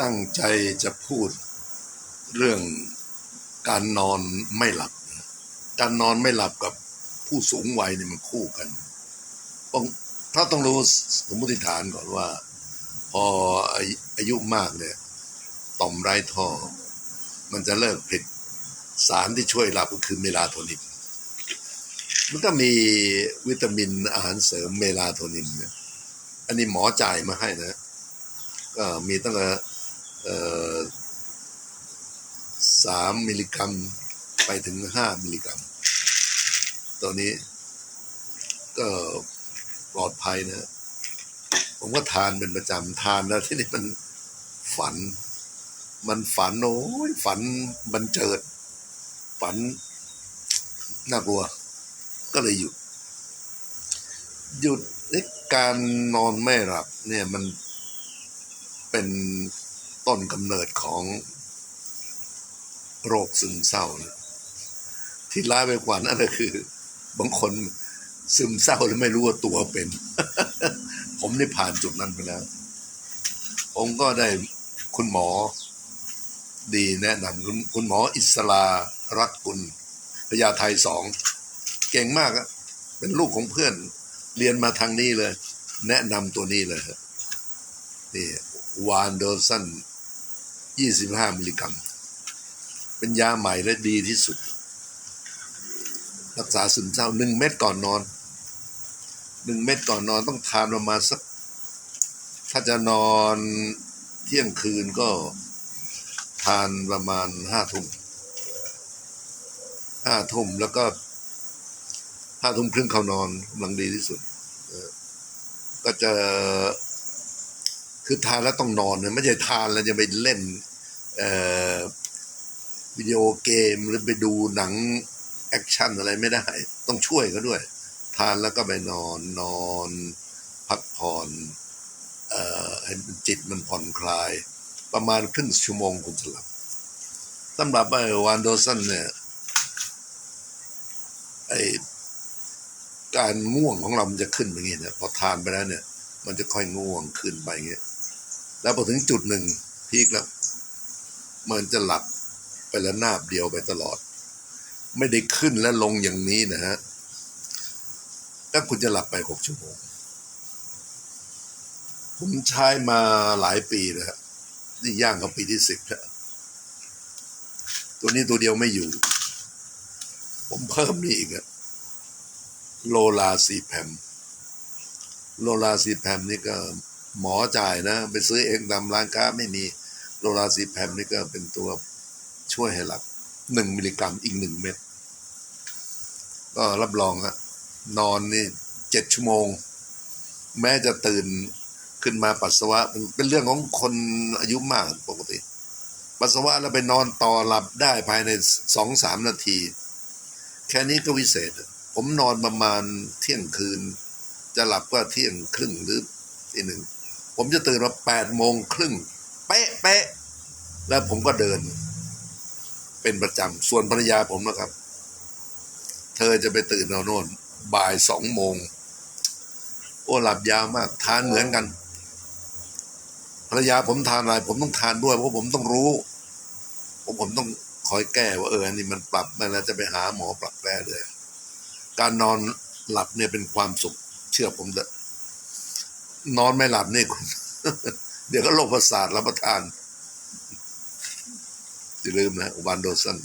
ตั้งใจจะพูดเรื่องการนอนไม่หลับ การนอนไม่หลับกับผู้สูงวัยเนี่ยมันคู่กันต้องถ้าต้องรู้สมมติฐานก่อนว่า พออายุมากเนี่ยต่อมไร้ท่อ มันจะเลิกผลิตสารที่ช่วยหลับก็คือเมลาโทนิน มันก็มีวิตามินอาหารเสริมเมลาโทนินเนี่ยอันนี้หมอจ่ายมาให้นะ ก็มีตั้งแต่ สามมิลลิกรัมไปถึงห้ามิลลิกรัมตัวนี้ก็ปลอดภัยนะ ผมก็ทานเป็นประจำทานแล้วที่นี่มันฝัน มันฝันโอ้ยฝันบันเจิด ฝันน่ากลัว ก็เลยหยุด หยุดการนอนไม่หลับเนี่ยมันเป็น ต้นกำเนิดของโรคซึมเศร้านะที่ร้ายไปกว่านั้นก็คือ บางคนซึมเศร้าแล้วไม่รู้ว่าตัวเป็น ผมได้ผ่านจุดนั้นไปแล้ว ผมก็ได้คุณหมอดีแนะนำคุณคุณหมออิสลารักกุลพญาไทยสองเก่งมากอะเป็นลูกของเพื่อน เรียนมาทางนี้เลย แนะนำตัวนี้เลยนี่วานเดอร์สัน ยี่สิบห้ามิลลิกรัม เป็นยาใหม่และดีที่สุด รักษาซึมเศร้าหนึ่งเม็ดก่อนนอนหนึ่งเม็ดก่อนนอนต้องทานประมาณสัก ถ้าจะนอนเที่ยงคืนก็ทานประมาณห้าทุ่มห้าทุ่มแล้วก็ห้าทุ่มครึ่งเข้านอนกำลังดีที่สุดก็จะคือทานแล้วต้องนอนนะไม่ใช่ทานแล้วจะไปเล่น วิดีโอเกมหรือไปดูหนังแอคชั่นอะไรไม่ได้ ต้องช่วยเขาด้วย ทานแล้วก็ไปนอนนอนพักผ่อนเอ่อให้จิตมันผ่อนคลาย ประมาณครึ่งชั่วโมงคุณจะหลับสำหรับไอ้วานโดสันเนี่ยไอ้การง่วงของเรามันจะขึ้นอย่างงี้นะพอทานไปแล้วเนี่ย มันจะค่อยง่วงขึ้นไปอย่างเงี้ยแล้วพอถึงจุดหนึ่งพีคแล้ว มันจะหลับไปแล้วนาบเดียวไปตลอด ไม่ได้ขึ้นและลงอย่างนี้นะฮะแล้วคุณจะหลับไปหกชั่วโมง ผมใช้มาหลายปีแล้วฮะนี่ย่างเข้าปีที่สิบแล้วตัวนี้ตัวเดียวไม่อยู่ ผมเพิ่มนี่อีกอะโลลาซีแพม โลลาซีแพมนี่ก็หมอจ่ายนะ ไปซื้อเองตามร้านค้าไม่มี โลลาซีแพมนี่ก็เป็นตัวช่วยให้หลับหนึ่งมิลลิกรัมอีกหนึ่งเม็ดก็รับรองฮะนอนนี่เจ็ดชั่วโมง แม้จะตื่นขึ้นมาปัสสาวะเป็นเป็นเรื่องของคนอายุมากปกติ ปัสสาวะแล้วไปนอนต่อหลับได้ภายในสองสามนาที แค่นี้ก็วิเศษ ผมนอนประมาณเที่ยงคืน จะหลับก็เที่ยงครึ่งหรือทีหนึ่ง ผมจะตื่นมาแปดโมงครึ่ง เป๊ะเป๊ะแล้วผมก็เดิน เป็นประจำส่วนภรรยาผมนะครับ เธอจะไปตื่นเอาโน่นบ่ายสองโมงโอ้หลับยาวมาก ทานเหมือนกัน ภรรยาผมทานอะไร ผมต้องทานด้วย เพราะผมต้องรู้ผมผมต้องคอยแก้ว่าเอออันนี้มันปรับมาแล้วจะไปหาหมอปรับแก้เลย การนอนหลับเนี่ยเป็นความสุข เชื่อผมเถอะนอนไม่หลับนี่คุณ เดี๋ยวก็โรคประสาทรับประทานอย่าลืมนะวันโดสัน